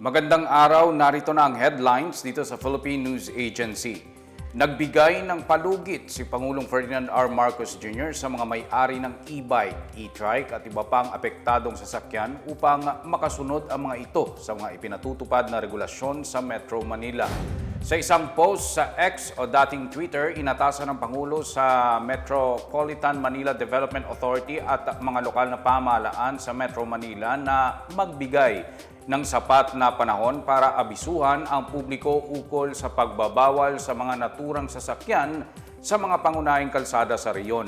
Magandang araw, narito na ang headlines dito sa Philippine News Agency. Nagbigay ng palugit si Pangulong Ferdinand R. Marcos Jr. sa mga may-ari ng e-bike, e-trike at iba pang apektadong sasakyan upang makasunod ang mga ito sa mga ipinatutupad na regulasyon sa Metro Manila. Sa isang post sa X o dating Twitter, inatasan ng Pangulo sa Metropolitan Manila Development Authority at mga lokal na pamahalaan sa Metro Manila na magbigay ng sapat na panahon para abisuhan ang publiko ukol sa pagbabawal sa mga naturang sasakyan sa mga pangunahing kalsada sa reyon.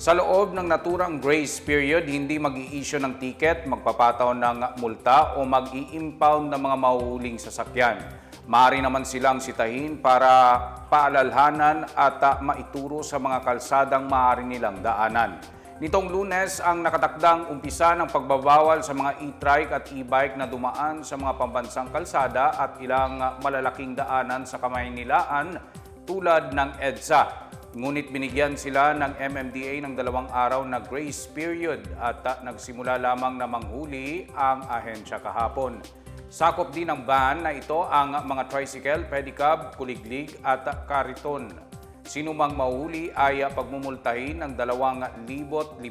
Sa loob ng naturang grace period, hindi mag issue ng ticket, magpapataw ng multa o mag impound ng mga mahuhuling sasakyan. Maaari naman silang sitahin para paalalhanan at ah, maituro sa mga kalsadang maaari nilang daanan. Nitong lunes ang nakatakdang umpisa ng pagbabawal sa mga e-trike at e-bike na dumaan sa mga pambansang kalsada at ilang malalaking daanan sa Kamaynilaan tulad ng EDSA. Ngunit binigyan sila ng MMDA ng dalawang araw na grace period at nagsimula lamang na manghuli ang ahensya kahapon. Sakop din ng ban na ito ang mga tricycle, pedicab, kuliglig at kariton. Sino mang mahuli ay pagmumultahin ng 2,500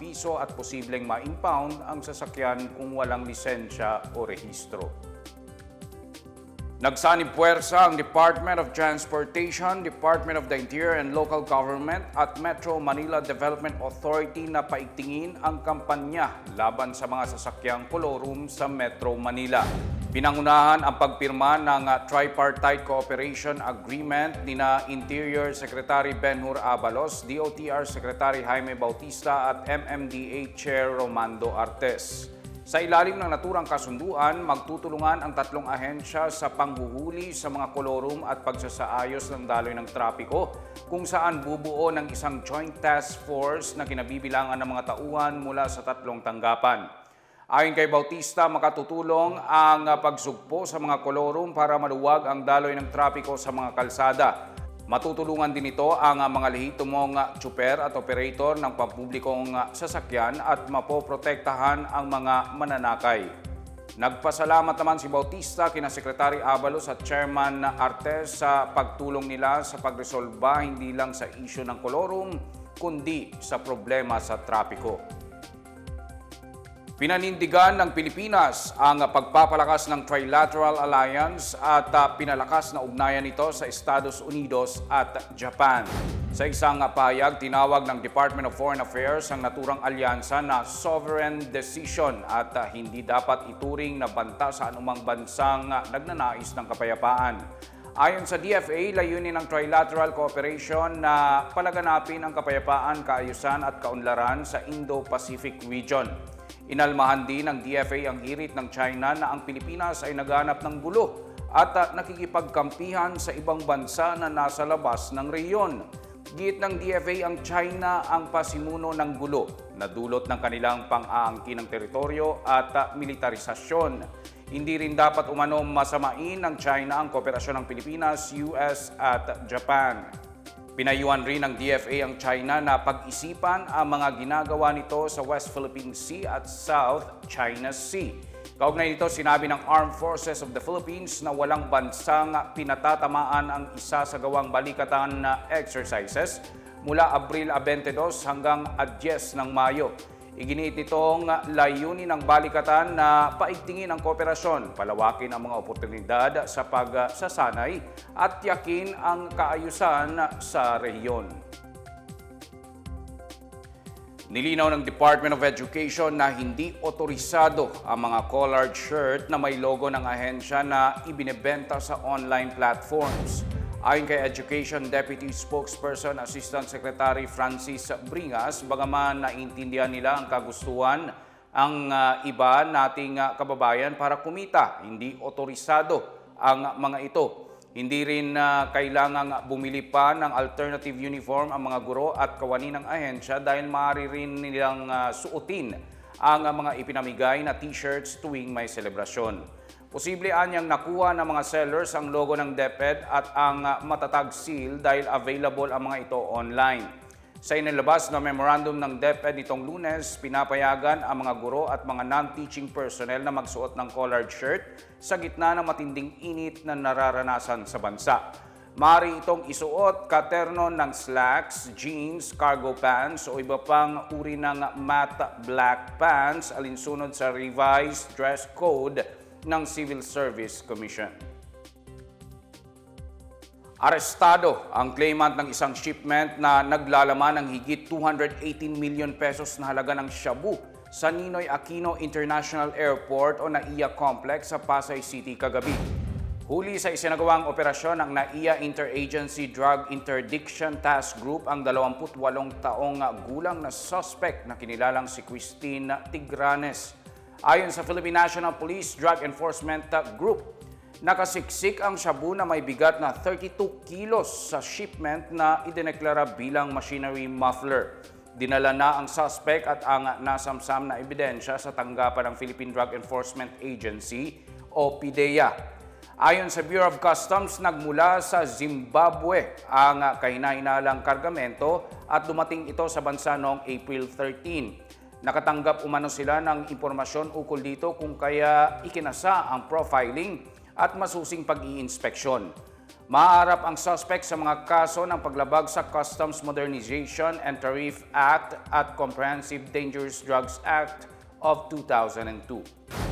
piso at posibleng ma-impound ang sasakyan kung walang lisensya o rehistro. Nagsanib puwersa ang Department of Transportation, Department of the Interior and Local Government at Metro Manila Development Authority na paigtingin ang kampanya laban sa mga sasakyang kolorum sa Metro Manila. Pinangunahan ang pagpirma ng uh, Tripartite Cooperation Agreement ni na Interior Secretary Benhur Abalos, DOTR Secretary Jaime Bautista at MMDA Chair Romando Artes. Sa ilalim ng naturang kasunduan, magtutulungan ang tatlong ahensya sa panghuhuli sa mga kolorum at pagsasaayos ng daloy ng trapiko kung saan bubuo ng isang joint task force na kinabibilangan ng mga tauhan mula sa tatlong tanggapan. Ayon kay Bautista, makatutulong ang pagsugpo sa mga kolorum para maluwag ang daloy ng trapiko sa mga kalsada. Matutulungan din ito ang mga lehitimong tsuper at operator ng pampublikong sasakyan at mapoprotektahan ang mga mananakay. Nagpasalamat naman si Bautista kina Sekretary Abalos at Chairman Artes sa pagtulong nila sa pagresolba hindi lang sa isyu ng kolorum, kundi sa problema sa trapiko. Pinanindigan ng Pilipinas ang pagpapalakas ng Trilateral Alliance at uh, pinalakas na ugnayan nito sa Estados Unidos at Japan. Sa isang payag, tinawag ng Department of Foreign Affairs ang naturang alyansa na sovereign decision at uh, hindi dapat ituring na banta sa anumang bansang uh, nagnanais ng kapayapaan. Ayon sa DFA, layunin ng trilateral cooperation na palaganapin ang kapayapaan, kaayusan at kaunlaran sa Indo-Pacific region. Inalmahan din ng DFA ang hirit ng China na ang Pilipinas ay naghanap ng gulo at uh, nakikipagkampihan sa ibang bansa na nasa labas ng reyon. Giit ng DFA ang China ang pasimuno ng gulo na dulot ng kanilang pang-aangkin ng teritoryo at uh, militarisasyon. Hindi rin dapat umano masamain ng China ang kooperasyon ng Pilipinas, US at Japan. Pinayuhan rin ng DFA ang China na pag-isipan ang mga ginagawa nito sa West Philippine Sea at South China Sea. Kaugnay nito, sinabi ng Armed Forces of the Philippines na walang bansang pinatatamaan ang isa sa gawang balikatan na exercises mula Abril 22 hanggang 10 ng Mayo. Iginiit nitong layunin ng balikatan na paigtingin ang kooperasyon, palawakin ang mga oportunidad sa pagsasanay at yakin ang kaayusan sa rehiyon. Nilinaw ng Department of Education na hindi otorisado ang mga collared shirt na may logo ng ahensya na ibinebenta sa online platforms. Ayon kay Education Deputy Spokesperson Assistant Secretary Francis Bringas, bagaman naintindihan nila ang kagustuhan ang uh, iba nating uh, kababayan para kumita, hindi otorisado ang mga ito. Hindi rin uh, kailangang bumili pa ng alternative uniform ang mga guro at kawani ng ahensya dahil maaari rin nilang uh, suotin ang mga ipinamigay na t-shirts tuwing may selebrasyon. Posible anyang nakuha ng mga sellers ang logo ng DepEd at ang matatag seal dahil available ang mga ito online. Sa inilabas na memorandum ng DepEd nitong lunes, pinapayagan ang mga guro at mga non-teaching personnel na magsuot ng collared shirt sa gitna ng matinding init na nararanasan sa bansa. Mari itong isuot katerno ng slacks, jeans, cargo pants o iba pang uri ng matte black pants alinsunod sa revised dress code ng Civil Service Commission. Arestado ang claimant ng isang shipment na naglalaman ng higit 218 million pesos na halaga ng shabu sa Ninoy Aquino International Airport o NAIA Complex sa Pasay City kagabi. Huli sa isinagawang operasyon ng NAIA Interagency Drug Interdiction Task Group ang 28 taong gulang na suspect na kinilalang si Christine Tigranes. Ayon sa Philippine National Police Drug Enforcement Group, Nakasiksik ang shabu na may bigat na 32 kilos sa shipment na idineklara bilang machinery muffler. Dinala na ang suspect at ang nasamsam na ebidensya sa tanggapan ng Philippine Drug Enforcement Agency o PIDEA. Ayon sa Bureau of Customs, nagmula sa Zimbabwe ang kahinainalang kargamento at dumating ito sa bansa noong April 13. Nakatanggap umano sila ng impormasyon ukol dito kung kaya ikinasa ang profiling at masusing pag-iinspeksyon. Maaarap ang suspect sa mga kaso ng paglabag sa Customs Modernization and Tariff Act at Comprehensive Dangerous Drugs Act of 2002.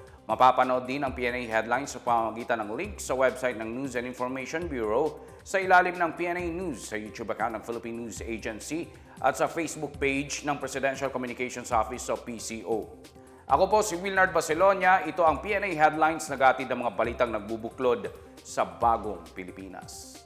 Mapapanood din ang PNA Headlines sa pamamagitan ng link sa website ng News and Information Bureau sa ilalim ng PNA News sa YouTube account ng Philippine News Agency at sa Facebook page ng Presidential Communications Office o PCO. Ako po si Wilnard Baselonia. Ito ang PNA Headlines na gatid ng mga balitang nagbubuklod sa bagong Pilipinas.